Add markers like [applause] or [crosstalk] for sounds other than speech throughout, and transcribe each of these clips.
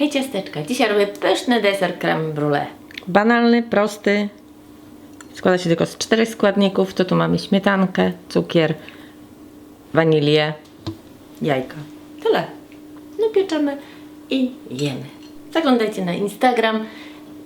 Hej ciasteczka, dzisiaj robię pyszny deser creme brulee. Banalny, prosty. Składa się tylko z czterech składników. To tu mamy śmietankę, cukier, wanilię. Jajka. Tyle. No pieczemy i jemy. Zaglądajcie na Instagram,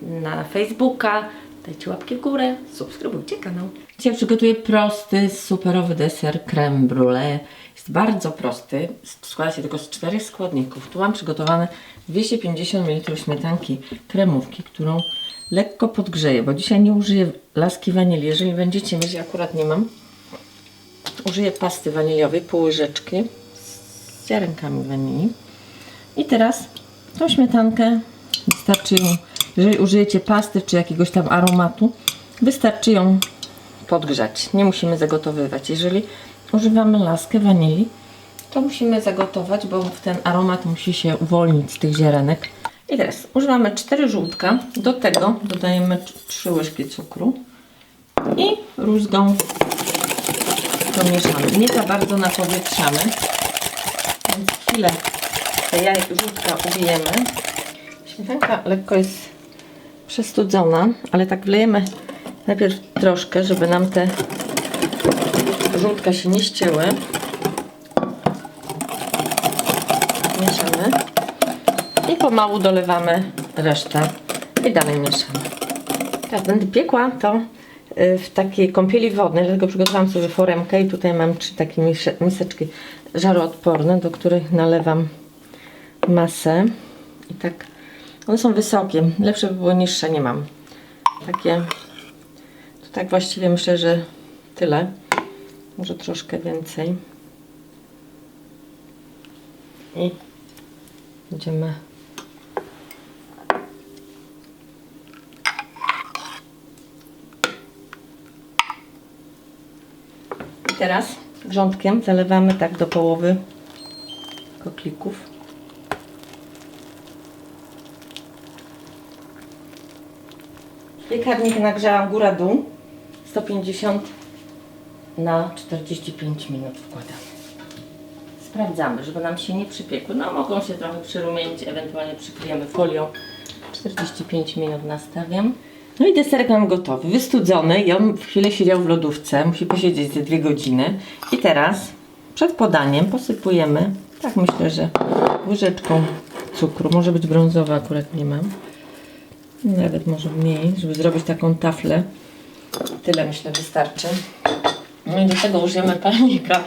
na Facebooka, dajcie łapki w górę, subskrybujcie kanał. Dzisiaj przygotuję prosty, superowy deser creme brulee. Jest bardzo prosty. Składa się tylko z czterech składników. Tu mam przygotowane 250 ml śmietanki kremówki, którą lekko podgrzeję, bo dzisiaj nie użyję laski wanilii. Jeżeli będziecie mieć, ja akurat nie mam, użyję pasty waniliowej, pół łyżeczki z ziarenkami wanilii. I teraz tą śmietankę wystarczy ją, jeżeli użyjecie pasty czy jakiegoś tam aromatu, wystarczy ją podgrzać. Nie musimy zagotowywać. Jeżeli używamy laskę wanilii, to musimy zagotować, bo ten aromat musi się uwolnić z tych ziarenek. I teraz używamy 4 żółtka. Do tego dodajemy 3 łyżki cukru i rózgą to mieszamy. Nie za bardzo napowietrzamy, więc chwilę te jaj żółtka ubijemy. Śmietanka lekko jest przestudzona, ale tak wlejemy najpierw troszkę, żeby nam te żółtka się nie ścięły. Mieszamy i pomału dolewamy resztę i dalej mieszamy. Teraz będę piekła to y, w takiej kąpieli wodnej, dlatego przygotowałam sobie foremkę i tutaj mam trzy takie miseczki żaroodporne, do których nalewam masę i tak one są wysokie, lepsze by było niższe, nie mam. Takie. To tak właściwie myślę, że tyle. Może troszkę więcej. I będziemy. Teraz grządkiem zalewamy tak do połowy kotlików. Piekarnik nagrzałam góra-dół 150 na 45 minut wkładamy. Sprawdzamy, żeby nam się nie przypiekły. No mogą się trochę przyrumienić, ewentualnie przykryjemy folią. 45 minut nastawiam. No i deserek mam gotowy, wystudzony i on chwilę siedział w lodówce, musi posiedzieć ze dwie godziny. I teraz przed podaniem posypujemy, tak myślę, że łyżeczką cukru, może być brązowa, akurat nie mam. Nawet może mniej, żeby zrobić taką taflę. Tyle myślę wystarczy. No i do tego użyjemy palnika,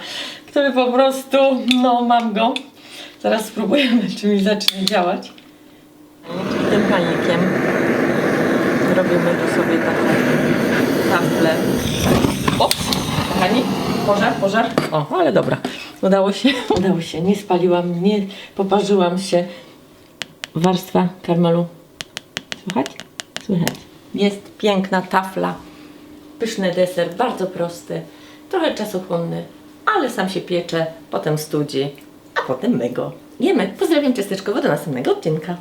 który po prostu, no mam go. Zaraz spróbujemy, [laughs] czy mi zacznie działać. I tym palnikiem robimy tu sobie taką taflę. Ops, kochani, pożar, pożar. O, ale dobra, udało się, [laughs] udało się. Nie spaliłam, nie poparzyłam się. Warstwa karmelu Słychać? Słychać. Jest piękna tafla. Pyszny deser, bardzo prosty. Trochę czasochłonny, ale sam się piecze, potem studzi, a potem my go jemy. Pozdrawiam ciasteczkowo do następnego odcinka.